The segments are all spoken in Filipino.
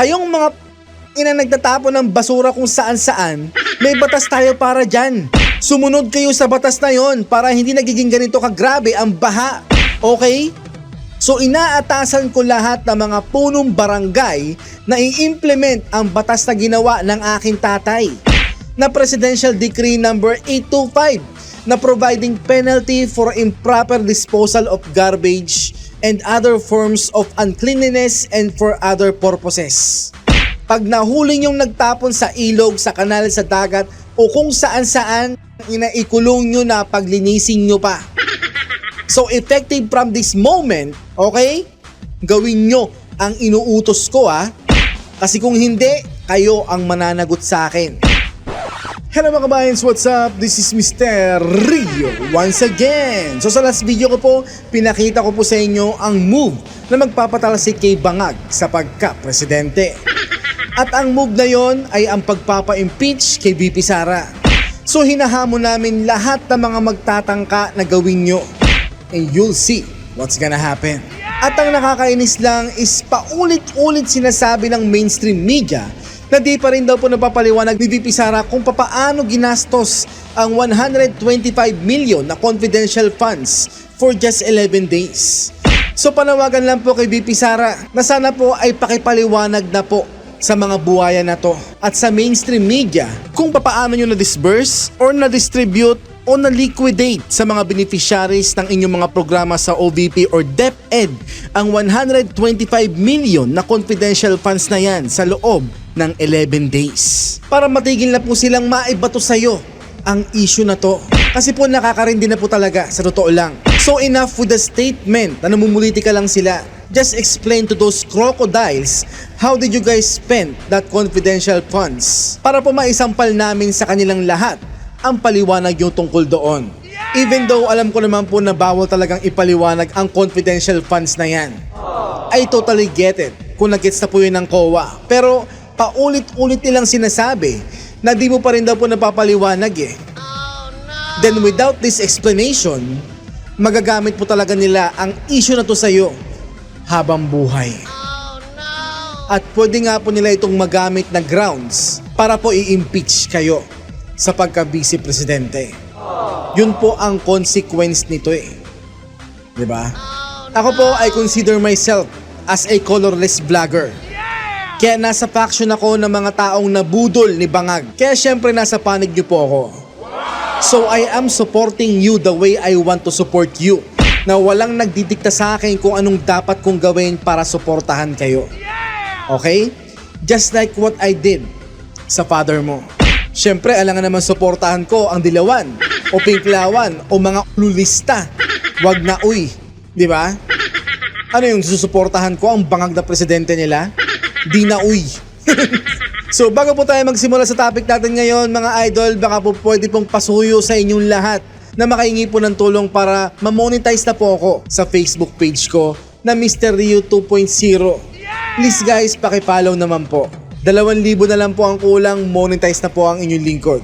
Kayong mga ina nagtatapon ng basura kung saan saan, may batas tayo para dyan. Sumunod kayo sa batas na yon para hindi nagiging ganito kagrabe ang baha. Okay? So inaatasan ko lahat ng mga punong barangay na i-implement ang batas na ginawa ng aking tatay na Presidential Decree number 825 na providing penalty for improper disposal of garbage and other forms of uncleanliness and for other purposes. Pag nahuli yung nagtapon sa ilog, sa kanal, sa dagat o kung saan saan, inaikulong nyo na paglinisin nyo pa. So effective from this moment, okay? Gawin nyo ang inuutos ko ha. Kasi kung hindi, kayo ang mananagot sa akin. Hello mga kabayans, what's up? This is Mr. Rio once again. So sa last video ko po, pinakita ko po sa inyo ang move na magpapatalsik kay Bangag sa pagka-presidente. At ang move na yon ay ang pagpapa-impeach kay BP Sara. So hinahamon namin lahat ng mga magtatangka na gawin nyo. And you'll see what's gonna happen. At ang nakakainis lang is paulit-ulit sinasabi ng mainstream media na di pa rin daw po napapaliwanag ni VP Sara kung papaano ginastos ang 125 million na confidential funds for just 11 days. So panawagan lang po kay VP Sara na sana po ay pakipaliwanag na po sa mga buhaya na to at sa mainstream media kung papaano nyo na-disburse or na-distribute o na-liquidate sa mga beneficiaries ng inyong mga programa sa OVP or DepEd ang 125 million na confidential funds na yan sa loob ng 11 days. Para matigil na po silang maibato sa'yo ang issue na to. Kasi po nakakarindi na po talaga sa totoo lang. So enough with the statement na namumulitika lang sila. Just explain to those crocodiles how did you guys spend that confidential funds para po maisampal namin sa kanilang lahat ang paliwanag yung tungkol doon. Even though alam ko naman po na bawal talagang ipaliwanag ang confidential funds na yan. I totally get it kung nagets na po yun ng COA. Pero paulit-ulit nilang sinasabi na di mo pa rin daw po napapaliwanag eh. Then without this explanation, magagamit po talaga nila ang issue na to sa'yo habang buhay. At pwede nga po nila itong magamit na grounds para po i-impeach kayo sa pagka-vice presidente. Yun po ang consequence nito eh. 'Di ba? Ako po I consider myself as a colorless vlogger. Kaya nasa faction ako ng mga taong nabudol ni Bangag. Kaya syempre nasa panig niyo po ako. So I am supporting you the way I want to support you. Na walang nagdidikta sa akin kung anong dapat kong gawin para suportahan kayo. Okay? Just like what I did sa father mo. Siyempre, alangan naman suportahan ko ang dilawan o pinklawan o mga lulista. Wag na uy. Di ba? Ano yung susuportahan ko ang bangag na presidente nila? Di na uy. so bago po tayo magsimula sa topic natin ngayon mga idol, baka po pwede pong pasuyo sa inyong lahat na makahingi po ng tulong para ma-monetize na po ako sa Facebook page ko na Mr. Rio 2.0. Please guys, pakipollow naman po. 2,000 na lang po ang kulang, monetize na po ang inyong lingkod.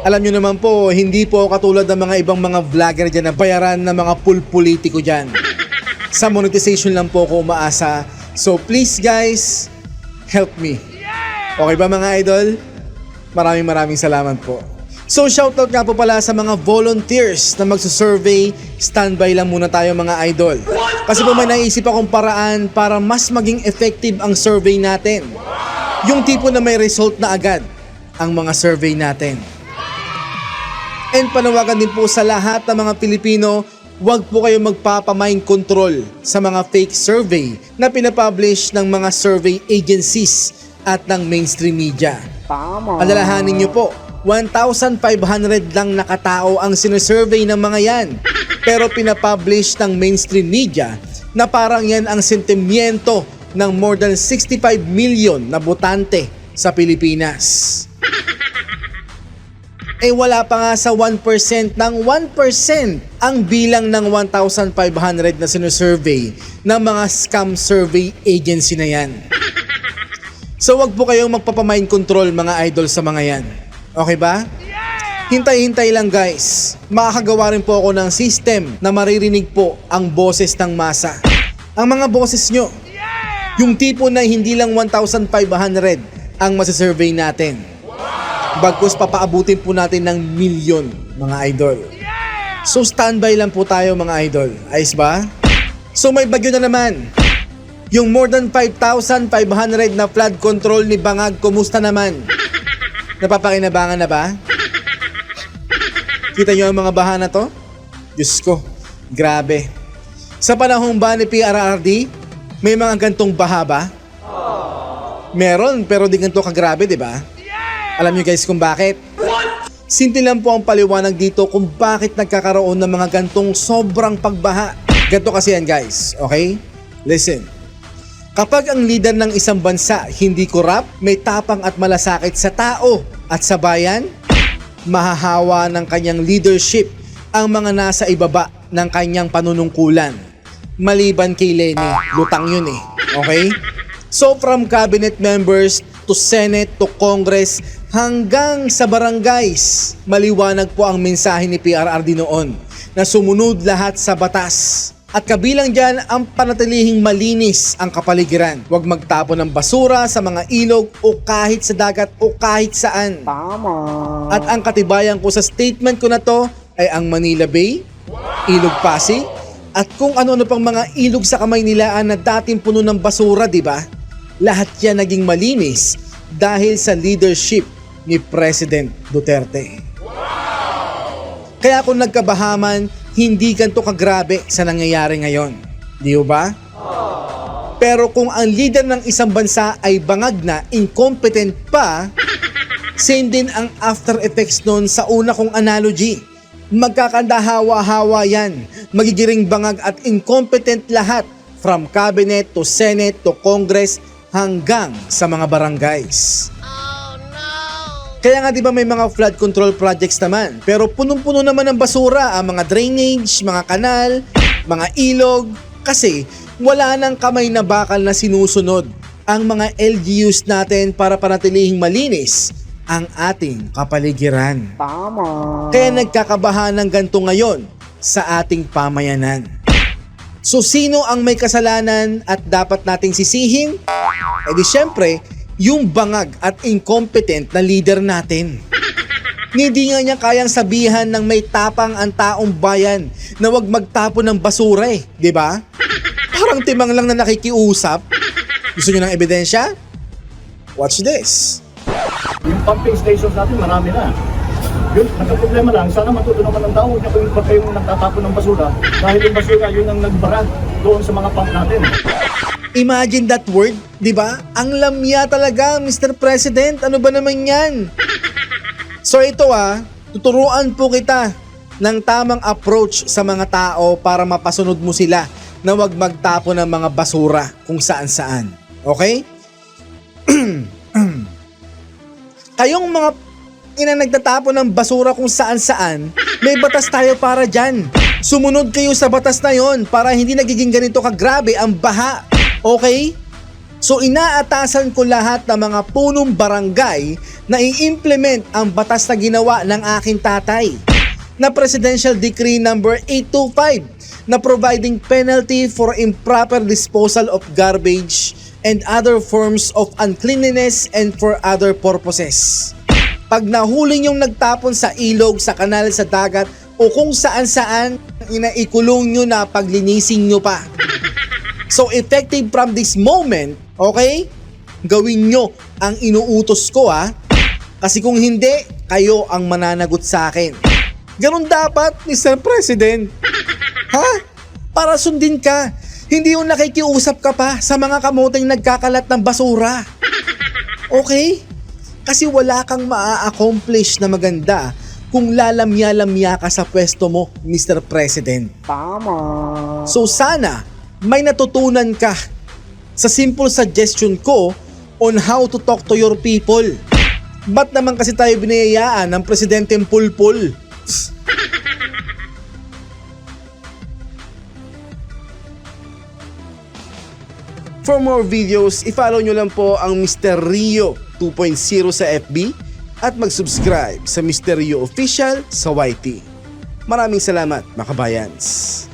Alam nyo naman po, hindi po katulad ng mga ibang mga vlogger dyan na bayaran ng mga pool politiko dyan. Sa monetization lang po ako umaasa. So please guys, help me. Okay ba mga idol? Maraming maraming salamat po. So shoutout nga po pala sa mga volunteers na magsusurvey, standby lang muna tayo mga idol. Kasi po may naisip akong paraan para mas maging effective ang survey natin. Yung tipo na may result na agad ang mga survey natin. And panawagan din po sa lahat ng mga Pilipino, huwag po kayo magpapamind control sa mga fake survey na pinapublish ng mga survey agencies at ng mainstream media. Tama. Alalahanin niyo po, 1,500 lang nakatao ang sinesurvey ng mga yan. Pero pinapublish ng mainstream media na parang yan ang sentimiento ng more than 65 million na botante sa Pilipinas. Eh wala pa nga sa 1% ng 1% ang bilang ng 1,500 na sinesurvey ng mga scam survey agency na yan. So wag po kayong magpapamind control mga idol sa mga yan. Okay ba? Hintay-hintay lang guys. Makakagawa rin po ako ng system na maririnig po ang boses ng masa. Ang mga boses nyo. Yung tipo na hindi lang 1,500 ang masisurvey natin. Bagkus papaabutin po natin ng milyon mga idol. So standby lang po tayo mga idol. Ayos ba? So may bagyo na naman. Yung more than 5,500 na flood control ni Bangag, kumusta naman? Napapakinabangan na ba? Kita nyo ang mga baha na to? Diyos ko, grabe. Sa panahon ba ni PRRD, may mga gantong baha ba? Meron, pero di ganito kagrabe, di ba? Alam nyo guys kung bakit? Simple lang po ang paliwanag dito kung bakit nagkakaroon ng mga gantong sobrang pagbaha. Ganto kasi yan guys, okay? Listen. Kapag ang leader ng isang bansa hindi korap, may tapang at malasakit sa tao at sa bayan, mahahawa ng kanyang leadership ang mga nasa ibaba ng kanyang panunungkulan. Maliban kay Lenny, lutang yun eh. Okay? So from cabinet members to Senate to Congress hanggang sa barangays, maliwanag po ang mensahe ni PRRD noon na sumunod lahat sa batas. At kabilang dyan ang panatilihing malinis ang kapaligiran. Huwag magtapon ng basura sa mga ilog o kahit sa dagat o kahit saan. Tama. At ang katibayan ko sa statement ko na to ay ang Manila Bay, Ilog Pasig, at kung ano-ano pang mga ilog sa kamay nilaan na dating puno ng basura, di ba? Lahat yan naging malinis dahil sa leadership ni President Duterte. Kaya kung nagkabahaman, hindi ganito kagrabe sa nangyayari ngayon. Di ba? Pero kung ang leader ng isang bansa ay bangag na, incompetent pa, same din ang after effects nun sa una kong analogy. Magkakandahawa-hawa yan. Magigiring bangag at incompetent lahat from cabinet to senate to congress hanggang sa mga barangays. Kaya nga 'di ba may mga flood control projects naman, pero punong-puno naman ng basura ang mga drainage, mga kanal, mga ilog kasi wala nang kamay na bakal na sinusunod ang mga LGUs natin para panatilihing malinis ang ating kapaligiran. Tama. Kaya nagkakabahan ng ganito ngayon sa ating pamayanan. So sino ang may kasalanan at dapat nating sisihin? E di syempre, yung bangag at incompetent na leader natin. Hindi nga niya kayang sabihan ng may tapang ang taong bayan na wag magtapon ng basura eh, di ba? Parang timang lang na nakikiusap. Gusto niyo ng ebidensya? Watch this. Yung pumping stations natin, marami na. Yun, nagka-problema lang. Sana matuto naman ng tao. Huwag niya kung kayong nagtatapon ng basura. Dahil yung basura, yun ang nagbara doon sa mga pump natin. Imagine that word, di ba? Ang lamya talaga, Mr. President. Ano ba naman yan? So ito ah, tuturuan po kita ng tamang approach sa mga tao para mapasunod mo sila na wag magtapo ng mga basura kung saan saan. Okay? Kayong mga ina nagtatapon ng basura kung saan saan, may batas tayo para dyan. Sumunod kayo sa batas na yon para hindi nagiging ganito kagrabe ang baha. Okay? So inaatasan ko lahat ng mga punong barangay na i-implement ang batas na ginawa ng aking tatay na Presidential Decree number 825 na providing penalty for improper disposal of garbage and other forms of uncleanliness and for other purposes. Pag nahuli yung nagtapon sa ilog, sa kanal, sa dagat o kung saan saan, inaikulong nyo na paglinisin nyo pa. So effective from this moment, okay? Gawin nyo ang inuutos ko ha. Kasi kung hindi, kayo ang mananagot sa akin. Ganun dapat, Mr. President. Ha? Para sundin ka. Hindi yung nakikiusap ka pa sa mga kamoteng nagkakalat ng basura. Okay? Kasi wala kang maa-accomplish na maganda kung lalamya-lamya ka sa pwesto mo, Mr. President. Tama. So sana may natutunan ka sa simple suggestion ko on how to talk to your people. Ba't naman kasi tayo binayayaan ng Presidenteng Pulpul? For more videos, i-follow nyo lang po ang Mr. Rio 2.0 sa FB at mag-subscribe sa. Rio Official sa YT. Maraming salamat, mga kabayans.